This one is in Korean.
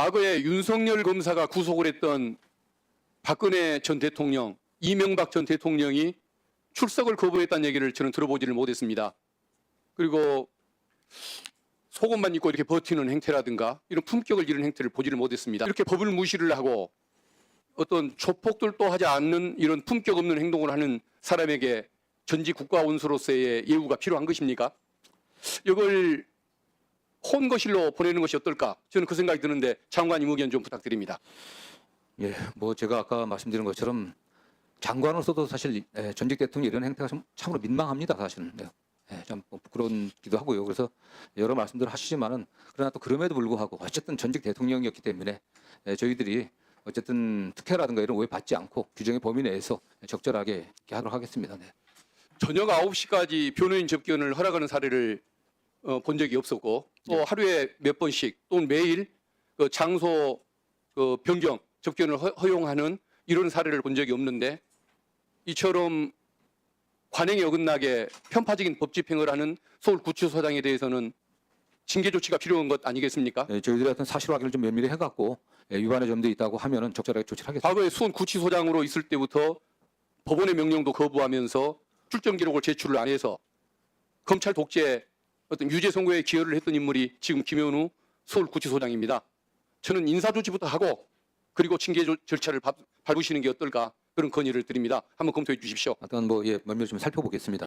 과거에 윤석열 검사가 구속을 했던 박근혜 전 대통령, 이명박 전 대통령이 출석을 거부했다는 얘기를 저는 들어보지를 못했습니다. 그리고 속옷만 입고 이렇게 버티는 행태라든가 이런 품격을 잃은 행태를 보지를 못했습니다. 이렇게 법을 무시를 하고 어떤 조폭들도 하지 않는 이런 품격 없는 행동을 하는 사람에게 전직 국가 원수로서의 예우가 필요한 것입니까? 이걸 혼거실로 보내는 것이 어떨까? 저는 그 생각이 드는데 장관님 의견 좀 부탁드립니다. 예, 뭐 제가 아까 말씀드린 것처럼 장관으로서도 사실 예, 전직 대통령 이런 행태가 좀 참으로 민망합니다, 사실은. 네. 예, 좀 부끄러운기도 하고요. 그래서 여러 말씀들을 하시지만은 그러나 또 그럼에도 불구하고 어쨌든 전직 대통령이었기 때문에 예, 저희들이 어쨌든 특혜라든가 이런 오해 받지 않고 규정의 범위 내에서 적절하게 하도록 하겠습니다. 네. 저녁 9시까지 변호인 접견을 허락하는 사례를 어, 본 적이 없었고 또 하루에 몇 번씩 또는 매일 그 장소 그 변경 접견을 허, 허용하는 이런 사례를 본 적이 없는데 이처럼 관행에 어긋나게 편파적인 법 집행을 하는 서울구치소장에 대해서는 징계 조치가 필요한 것 아니겠습니까? 예, 저희들이 어떤 사실 확인을 좀 면밀히 해갖고 예, 위반의 점도 있다고 하면은 적절하게 조치를 하겠습니다. 과거에 수원 구치소장으로 있을 때부터 법원의 명령도 거부하면서 출정 기록을 제출을 안 해서 검찰 독재 어떤 유죄 선고에 기여를 했던 인물이 지금 김현우 서울 구치소장입니다. 저는 인사 조치부터 하고 그리고 징계 조- 절차를 밟- 밟으시는 게 어떨까 그런 건의를 드립니다. 한번 검토해 주십시오. 어떤 뭐 예, 면밀히 좀 살펴보겠습니다.